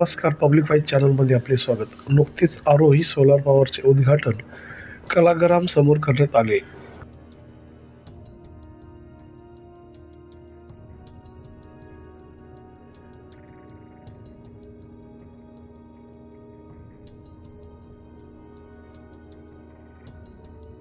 नमस्कार. Public wise चॅनलमध्ये आपले स्वागत. नुकतेच आरोही सोलार पॉवरचे उद्घाटन कलाग्राम समोर करण्यात आले.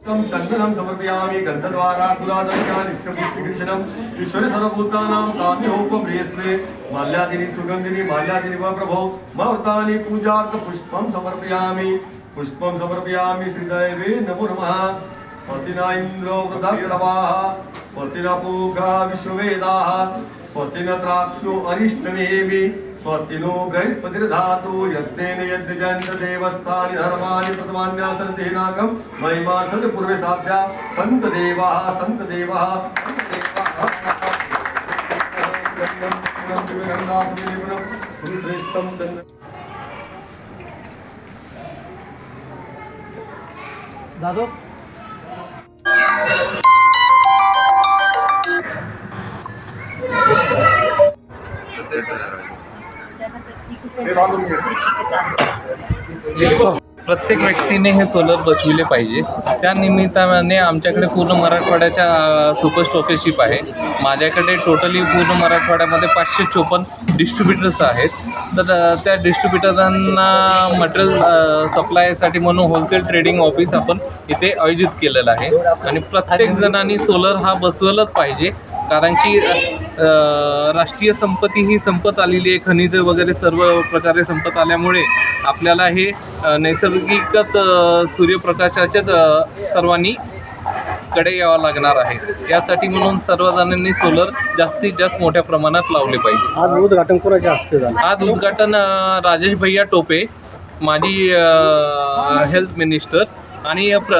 तं चन्दनं समर्पयामि गन्धद्वारा तुलादर्शा नित्यपुष्टिकृशनम् ईश्वर सर्वभूतानां काम्योपम्रियस्वे माल्यादिनि सुगन्धिनि माल्यादिनि वा प्रभो। महर्तानि पूजार्थ पुष्पं समर्पयामि। पुष्पं समर्पयामि श्रीदैवे नमो नमः। स्वस्ति न इन्द्रो वृधस्रवाः स्वस्ति न विश्ववेदाः स्वस्ति न त्राक्षो अरिष्टनेमि स्वस्ति नो बृहस्पतिर्धातु यत्नेन यज्ञजन्त देवस्थानि धर्माणि प्रथमान्यासन्ति नाकं महिमा सन्त पूर्वे साध्या सन्त देवाः सन्त देवाः चन्द्र दादू? हो. प्रत्येक व्यक्तीने हे सोलर बसविले पाहिजे. त्या निमित्ताने आमच्याकडे पूर्ण मराठवाड्याच्या सुपर स्टॉकेशिप आहे. माझ्याकडे टोटली पूर्ण मराठवाड्यामध्ये पाचशे चोपन्न डिस्ट्रीब्युटर्स आहेत. तर त्या डिस्ट्रीब्युटरांना मटेरियल सप्लायसाठी म्हणून होलसेल ट्रेडिंग ऑफिस आपण इथे आयोजित केलेलं आहे. आणि प्रत्येक जणांनी सोलर हा बसवलंच पाहिजे. कारण की राष्ट्रीय संपत्ती ही संपत आलेली आहे. खनिज वगैरे सर्व प्रकारे संपत आल्यामुळे आपल्याला हे नैसर्गिकच सूर्यप्रकाशाच्याच सर्वांनी कडे यावं लागणार आहे. यासाठी म्हणून सर्वजणांनी सोलर जास्तीत जास्त मोठ्या प्रमाणात लावले पाहिजे. आज उद्घाटन कोणाच्या हस्ते झालं? आज उद्घाटन राजेश भैया टोपे माजी हेल्थ मिनिस्टर आणि प्र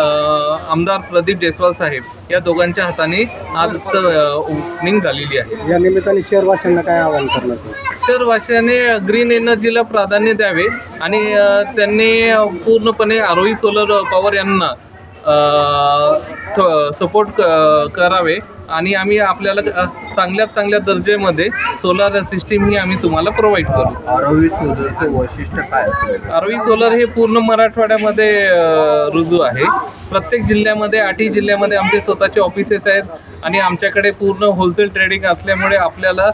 आमदार प्रदीप जयस्वाल साहेब या दोघांच्या हाताने आज ओपनिंग झालेली आहे या निमित्ताने शहरवासियांना काय आवाहन करणार? शहरवासियाने ग्रीन एनर्जीला प्राधान्य द्यावे आणि त्यांनी पूर्णपणे आरोही सोलर पॉवर यांना सपोर्ट करावे. आणि आम्ही आपल्याला चांगल्यात चांगल्या दर्जेमध्ये सोलार सिस्टीम ही आम्ही तुम्हाला प्रोव्हाइड करू. आरोग्य सोलरचं वैशिष्ट्य काय आरवी सोलर हे पूर्ण मराठवाड्यामध्ये रुजू आहे. प्रत्येक जिल्ह्यामध्ये आठही जिल्ह्यामध्ये आमचे स्वतःचे ऑफिसेस आहेत. आणि आमच्याकडे पूर्ण होलसेल ट्रेडिंग असल्यामुळे आपल्याला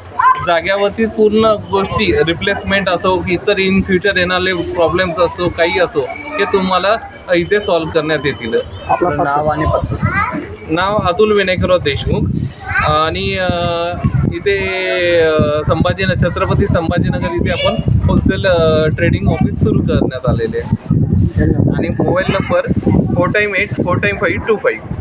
जाग्यावरती पूर्ण गोष्टी रिप्लेसमेंट असो इतर इन फ्युचर येणारे प्रॉब्लेम्स असो काही असो हे तुम्हाला इथे सॉल्व्ह करण्यात येतील. आपलं नाव आणि नाव अतुल विनायकराव देशमुख. आणि इथे संभाजी छत्रपती संभाजीनगर इथे आपण होलसेल ट्रेडिंग ऑफिस सुरू करण्यात आलेले आहे. आणि mobile number four time eight four time five two five